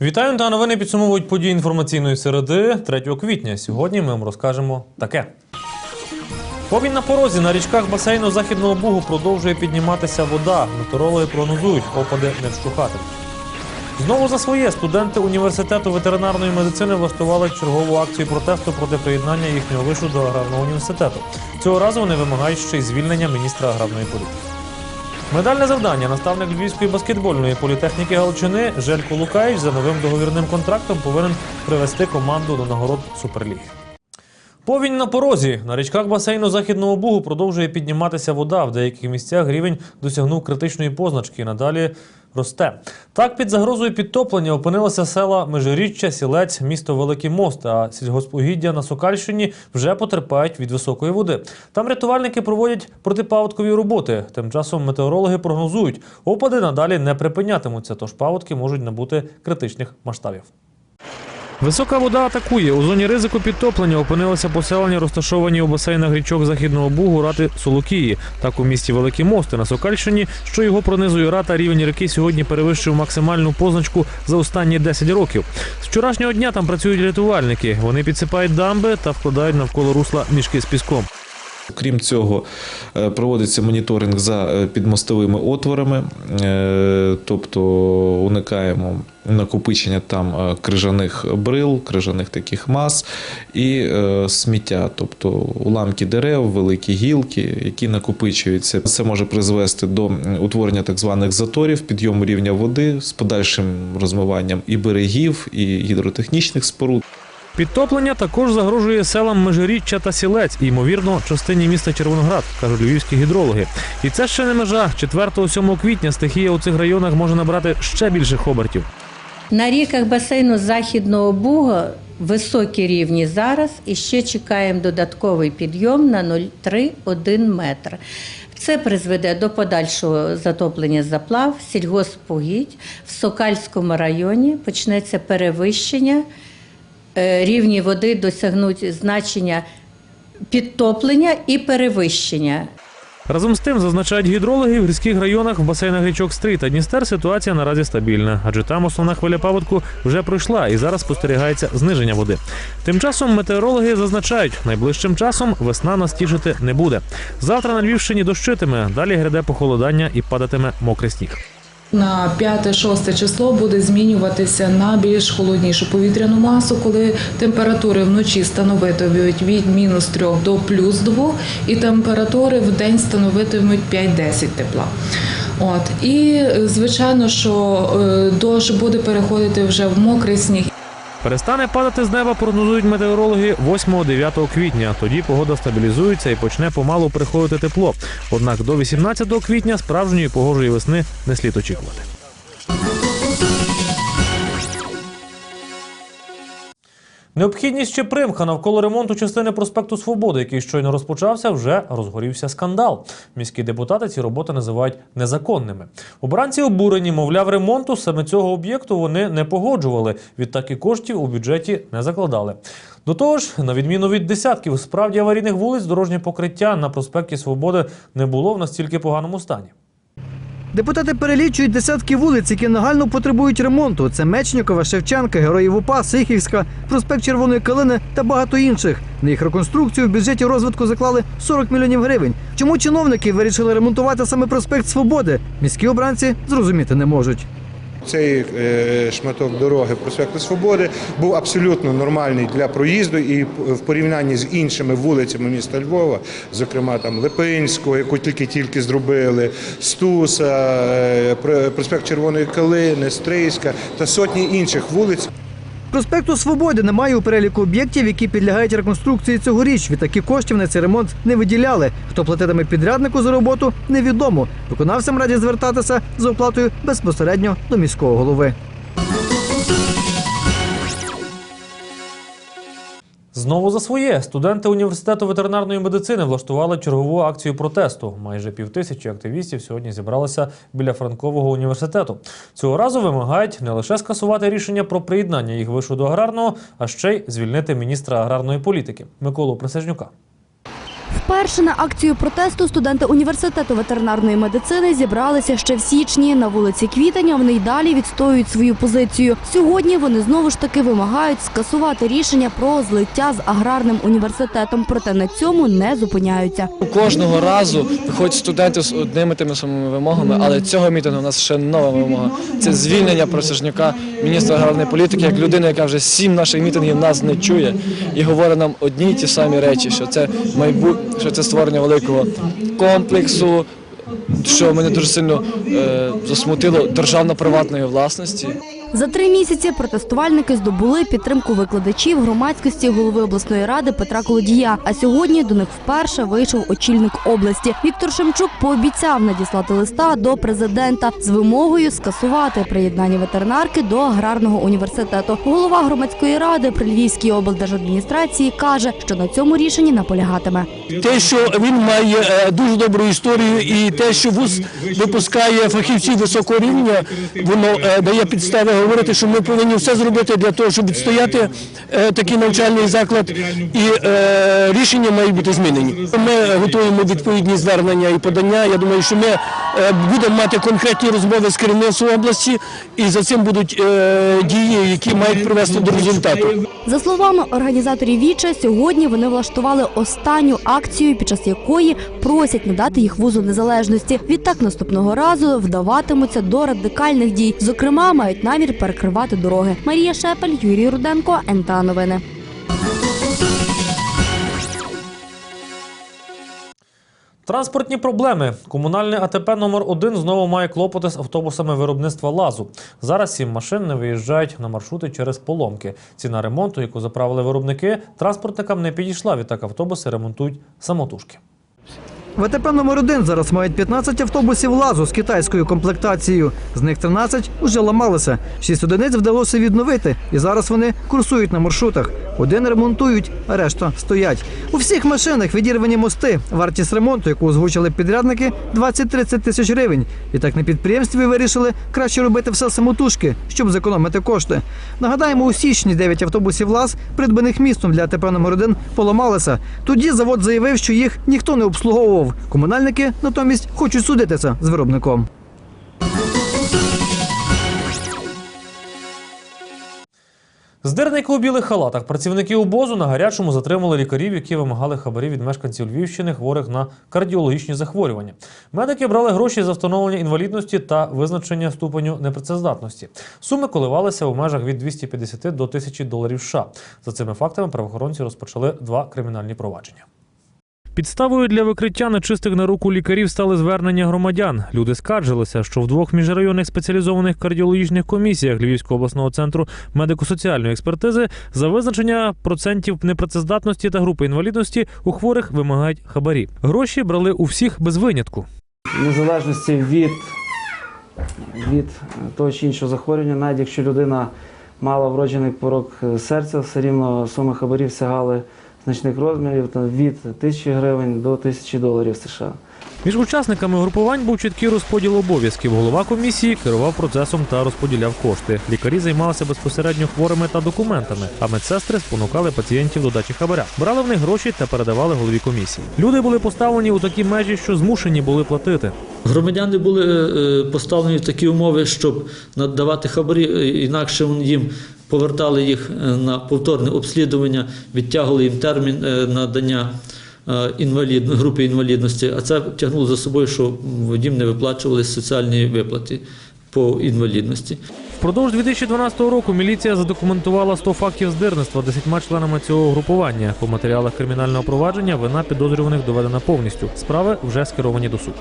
Вітаю та новини підсумовують події інформаційної середи 3 квітня. Сьогодні ми вам розкажемо таке. Повінь на порозі на річках басейну Західного Бугу продовжує підніматися вода. Метеорологи прогнозують, опади не вщухатимуть. Знову за своє студенти університету ветеринарної медицини влаштували чергову акцію протесту проти приєднання їхнього вишу до аграрного університету. Цього разу вони вимагають ще й звільнення міністра аграрної політики. Медальне завдання наставник Львівської баскетбольної політехніки Галичини Желько Лукаєв за новим договірним контрактом повинен привести команду до нагород Суперліги. Повінь на порозі. На річках басейну Західного Бугу продовжує підніматися вода. В деяких місцях рівень досягнув критичної позначки надалі росте. Так, під загрозою підтоплення опинилися села Межиріччя, Сілець, місто Великий Мост, а сільгоспугіддя на Сокальщині вже потерпають від високої води. Там рятувальники проводять протипаводкові роботи. Тим часом метеорологи прогнозують, опади надалі не припинятимуться, тож паводки можуть набути критичних масштабів. Висока вода атакує. У зоні ризику підтоплення опинилися поселення, розташовані у басейнах річок Західного Бугу, рати Солокії. Так у місті Великі Мости на Сокальщині, що його пронизує рата, рівень ріки сьогодні перевищив максимальну позначку за останні 10 років. З вчорашнього дня там працюють рятувальники. Вони підсипають дамби та вкладають навколо русла мішки з піском. Крім цього, е, проводиться моніторинг за е, підмостовими отворами, е, тобто уникаємо накопичення там крижаних брил, крижаних таких мас і сміття, тобто уламки дерев, великі гілки, які накопичуються. Це може призвести до утворення так званих заторів, підйому рівня води з подальшим розмиванням і берегів, і гідротехнічних споруд. Підтоплення також загрожує селам Межиріччя та Сілець ймовірно, частині міста Червоноград, кажуть львівські гідрологи. І це ще не межа. 4-7 квітня стихія у цих районах може набрати ще більших обертів. На ріках басейну Західного Буга високі рівні зараз і ще чекаємо додатковий підйом на 0,3-1 метр. Це призведе до подальшого затоплення заплав, сільгоспугідь. В Сокальському районі почнеться перевищення. Е, Рівні води досягнуть значення підтоплення і перевищення. Разом з тим, зазначають гідрологи, в гірських районах в басейнах річок Стрий та Дністер ситуація наразі стабільна, адже там основна хвиля паводку вже пройшла і зараз спостерігається зниження води. Тим часом метеорологи зазначають, найближчим часом весна нас тішити не буде. Завтра на Львівщині дощитиме, далі гряде похолодання і падатиме мокрий сніг. На 5-6 число буде змінюватися на більш холоднішу повітряну масу, коли температури вночі становитимуть від мінус 3 до плюс 2, і температури в день становитимуть 5-10 тепла. От і звичайно, що е, дощ буде переходити вже в мокрий сніг. Перестане падати з неба, прогнозують метеорологи 8-9 квітня. Тоді погода стабілізується і почне помалу приходити тепло. Однак до 18 квітня справжньої погожої весни не слід очікувати. Необхідність чи примха навколо ремонту частини проспекту Свободи, який щойно розпочався, вже розгорівся скандал. Міські депутати ці роботи називають незаконними. Обранці обурені, мовляв, ремонту саме цього об'єкту вони не погоджували. Відтак і коштів у бюджеті не закладали. До того ж, на відміну від десятків справді аварійних вулиць, дорожнє покриття на проспекті Свободи не було в настільки поганому стані. Депутати перелічують десятки вулиць, які нагально потребують ремонту. Це Мечникова, Шевченка, Героїв УПА, Сихівська, проспект Червоної Калини та багато інших. На їх реконструкцію в бюджеті розвитку заклали 40 мільйонів гривень. Чому чиновники вирішили ремонтувати саме проспект Свободи? Міські обранці зрозуміти не можуть. Цей е, шматок дороги проспекту Свободи був абсолютно нормальний для проїзду і в порівнянні з іншими вулицями міста Львова, зокрема там Липинського, яку тільки тільки зробили, Стуса, е, проспект Червоної Калини, Стрийська та сотні інших вулиць. Проспекту Свободи немає у переліку об'єктів, які підлягають реконструкції цьогоріч. Відтакі коштів на цей ремонт не виділяли. Хто платитиме підряднику за роботу, невідомо. Виконавцям раді звертатися за оплатою безпосередньо до міського голови. Знову за своє студенти університету ветеринарної медицини влаштували чергову акцію протесту. Майже півтисячі активістів сьогодні зібралися біля Франкового університету. Цього разу вимагають не лише скасувати рішення про приєднання їх вишу до аграрного, а ще й звільнити міністра аграрної політики Миколу Присяжнюка. Вперше на акцію протесту студенти університету ветеринарної медицини зібралися ще в січні. На вулиці Квітання вони й далі відстоюють свою позицію. Сьогодні вони знову ж таки вимагають скасувати рішення про злиття з аграрним університетом, проте на цьому не зупиняються. Кожного разу виходять студенти з одними тими самими вимогами, але цього мітингу у нас ще нова вимога. Це звільнення Просяжнюка, міністра аграрної політики, як людина, яка вже сім наших мітингів нас не чує і говорить нам одні й ті самі речі, що це майбут, що це створення великого комплексу, що мене дуже сильно е, засмутило державно-приватної власності. За три місяці протестувальники здобули підтримку викладачів, громадськості, голови обласної ради Петра Колодія. А сьогодні до них вперше вийшов очільник області. Віктор Шемчук пообіцяв надіслати листа до президента з вимогою скасувати приєднання ветеринарки до аграрного університету. Голова громадської ради при Львівській облдержадміністрації каже, що на цьому рішенні наполягатиме. те, що він має е, дуже добру історію, і те, що вуз випускає фахівців високого рівня, воно е, дає підстави говорити, що ми повинні все зробити для того, щоб відстояти е, такий навчальний заклад, і е, рішення мають бути змінені. Ми готуємо відповідні звернення і подання. Я думаю, що ми е, будемо мати конкретні розмови з керівництвом області, і за цим будуть дії, які мають привести до результату. За словами організаторів Віча, сьогодні вони влаштували останню акцію, під час якої просять надати їх вузу незалежності. Відтак наступного разу вдаватимуться до радикальних дій. Зокрема, мають намір перекривати дороги. Марія Шепель, Юрій Руденко, НТА Новини. Транспортні проблеми. Комунальне АТП номер 1 знову має клопоти з автобусами виробництва лазу. Зараз сім машин не виїжджають на маршрути через поломки. Ціна ремонту, яку заправили виробники, транспортникам не підійшла. Відтак автобуси ремонтують самотужки. ВТП номер 1 зараз мають 15 автобусів лазу з китайською комплектацією. З них 13 уже ламалися. Шість одиниць вдалося відновити, і зараз вони курсують на маршрутах. Один ремонтують, а решта стоять. У всіх машинах відірвані мости. Вартість ремонту, яку озвучили підрядники, 20-30 тисяч гривень. І так на підприємстві вирішили краще робити все самотужки, щоб зекономити кошти. Нагадаємо, у січні 9 автобусів ЛАЗ, придбаних містом для АТП номер 1 поламалися. Тоді завод заявив, що їх ніхто не обслуговував. Комунальники натомість хочуть судитися з виробником. Здирники у білих халатах. Працівники обозу на гарячому затримали лікарів, які вимагали хабарів від мешканців Львівщини, хворих на кардіологічні захворювання. Медики брали гроші за встановлення інвалідності та визначення ступеню непрацездатності. Суми коливалися у межах від 250 до 1000 доларів США. За цими фактами правоохоронці розпочали два кримінальні провадження. Підставою для викриття нечистих на руку лікарів стали звернення громадян. Люди скаржилися, що в двох міжрайонних спеціалізованих кардіологічних комісіях Львівського обласного центру медико-соціальної експертизи за визначення процентів непрацездатності та групи інвалідності у хворих вимагають хабарі. Гроші брали у всіх без винятку. Незалежності від, від того чи іншого захворювання, навіть якщо людина мала вроджений порок серця, все рівно суми хабарів сягали значних розмірів там, від тисячі гривень до тисячі доларів США. Між учасниками групувань був чіткий розподіл обов'язків. Голова комісії керував процесом та розподіляв кошти. Лікарі займалися безпосередньо хворими та документами, а медсестри спонукали пацієнтів до дачі хабаря. Брали в них гроші та передавали голові комісії. Люди були поставлені у такі межі, що змушені були платити. Громадяни були е, поставлені в такі умови, щоб надавати хабарі, е, інакше їм повертали їх е, на повторне обслідування, відтягували їм термін е, надання е, інвалід, групи інвалідності, а це тягнуло за собою, що їм не виплачувалися соціальні виплати по інвалідності. Впродовж 2012 року міліція задокументувала 100 фактів здирництва 10 членами цього групування. По матеріалах кримінального провадження вина підозрюваних доведена повністю. Справи вже скеровані до суду.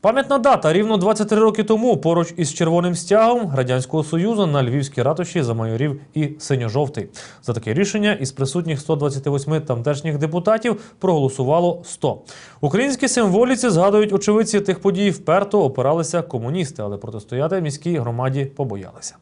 Пам'ятна дата рівно 23 роки тому поруч із червоним стягом радянського союзу на львівській ратуші замайорів і синьо-жовтий. За таке рішення із присутніх 128 тамтешніх депутатів проголосувало 100. Українські символіці згадують очевидці тих подій вперто опиралися комуністи, але протистояти міській громаді побоялися.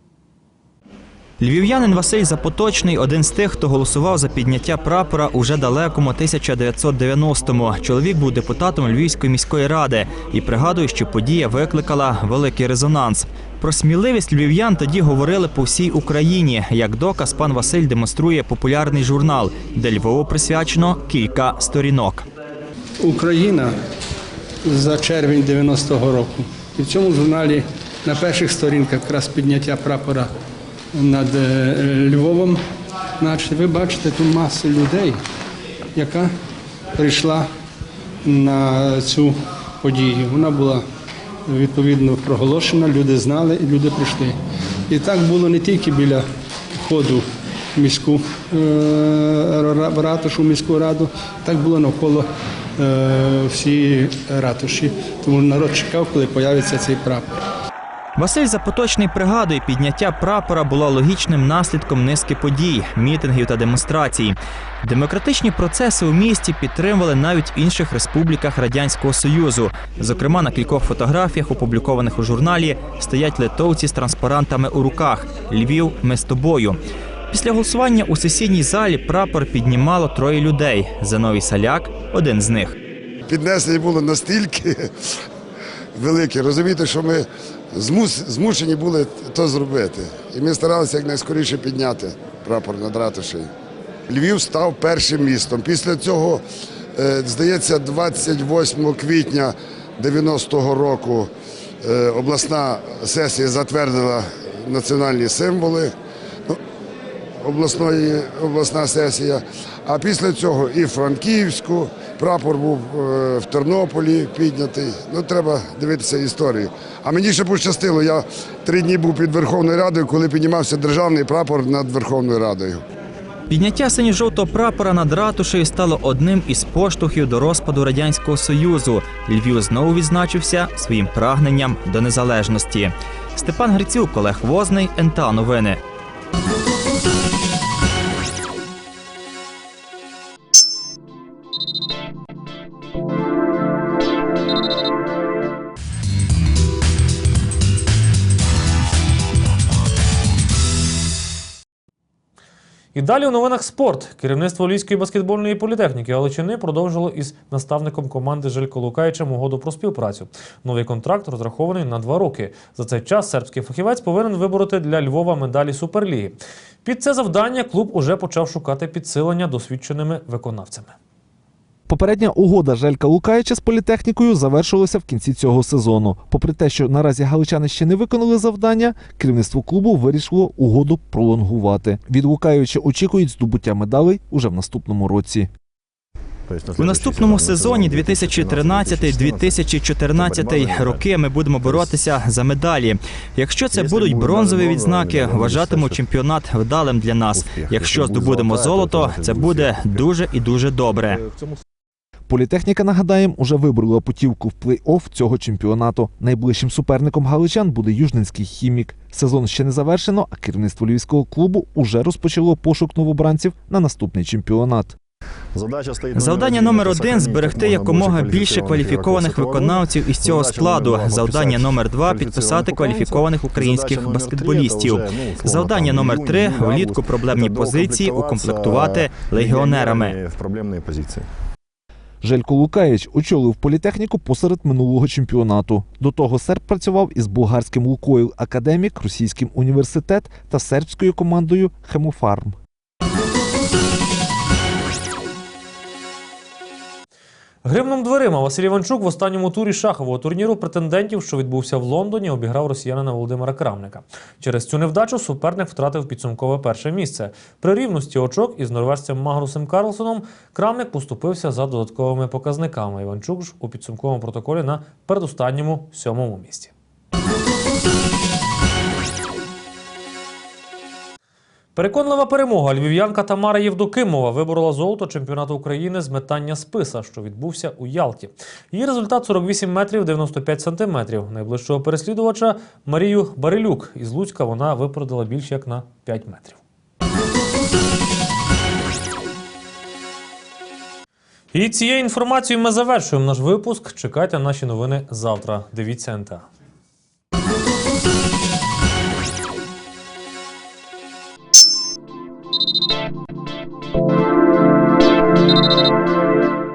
Львів'янин Василь Запоточний один з тих, хто голосував за підняття прапора уже далекому 1990-му. Чоловік був депутатом Львівської міської ради і пригадує, що подія викликала великий резонанс. Про сміливість львів'ян тоді говорили по всій Україні. Як доказ, пан Василь демонструє популярний журнал, де Львову присвячено кілька сторінок. Україна за червень 90-го року. І в цьому журналі на перших сторінках якраз підняття прапора над е, Львовом. Значить, ви бачите ту масу людей, яка прийшла на цю подію. Вона була відповідно проголошена, люди знали і люди прийшли. І так було не тільки біля входу в міську е, ра- ратушу, в міську раду, так було навколо е, всієї ратуші. Тому народ чекав, коли появиться цей прапор. Василь Запоточний пригадує, підняття прапора було логічним наслідком низки подій, мітингів та демонстрацій. Демократичні процеси у місті підтримували навіть в інших республіках Радянського Союзу. Зокрема, на кількох фотографіях, опублікованих у журналі, стоять литовці з транспарантами у руках Львів, ми з тобою. Після голосування у сесійній залі прапор піднімало троє людей. Зиновій Саляк один з них. піднесення було настільки велике. Розумієте, що ми змушені були то зробити. І ми старалися якнайскоріше підняти прапор над ратушею. Львів став першим містом. Після цього, е, здається, 28 квітня 90-го року е, обласна сесія затвердила національні символи обласної, обласна сесія. А після цього і Франківську прапор був е, в Тернополі піднятий. Ну, треба дивитися історію. А мені ще пощастило, я три дні був під Верховною Радою, коли піднімався державний прапор над Верховною Радою. Підняття синьо-жовтого прапора над ратушею стало одним із поштовхів до розпаду радянського союзу. Львів знову відзначився своїм прагненням до незалежності. Степан Грицюк, Олег Возний, НТА Новини. Thank you. І далі у новинах спорт. Керівництво Львівської баскетбольної політехніки Галичини продовжило із наставником команди Жилько Лукаєчем угоду про співпрацю. Новий контракт розрахований на два роки. За цей час сербський фахівець повинен вибороти для Львова медалі Суперліги. Під це завдання клуб уже почав шукати підсилення досвідченими виконавцями. Попередня угода Желька Лукаєча з політехнікою завершилася в кінці цього сезону. Попри те, що наразі галичани ще не виконали завдання, керівництво клубу вирішило угоду пролонгувати. Від Лукаєвича очікують здобуття медалей уже в наступному році. У наступному сезоні 2013-2014 роки ми будемо боротися за медалі. Якщо це будуть бронзові відзнаки, вважатиму чемпіонат вдалим для нас. Якщо здобудемо золото, це буде дуже і дуже добре. Політехніка, нагадаємо, уже вибрала путівку в плей-офф цього чемпіонату. Найближчим суперником галичан буде Южненський хімік. Сезон ще не завершено, а керівництво львівського клубу уже розпочало пошук новобранців на наступний чемпіонат. Завдання номер один зберегти якомога більше кваліфікованих виконавців із цього складу. Завдання номер два підписати кваліфікованих українських баскетболістів. Завдання номер три влітку проблемні позиції укомплектувати легіонерами. Желько Лукаєвич очолив політехніку посеред минулого чемпіонату. До того серб працював із болгарським Лукойл Академік, російським університет та сербською командою Хемофарм. Гримним дверима Василь Іванчук в останньому турі шахового турніру претендентів, що відбувся в Лондоні, обіграв росіянина Володимира Крамника. Через цю невдачу суперник втратив підсумкове перше місце. При рівності очок із норвежцем Магнусом Карлсоном Крамник поступився за додатковими показниками. Іванчук ж у підсумковому протоколі на передостанньому сьомому місці. Переконлива перемога. Львів'янка Тамара Євдокимова виборола золото чемпіонату України з метання списа, що відбувся у Ялті. Її результат 48 метрів 95 сантиметрів. Найближчого переслідувача Марію Барилюк із Луцька вона випередила більш як на 5 метрів. І цією інформацією ми завершуємо наш випуск. Чекайте наші новини завтра. Дивіться НТА.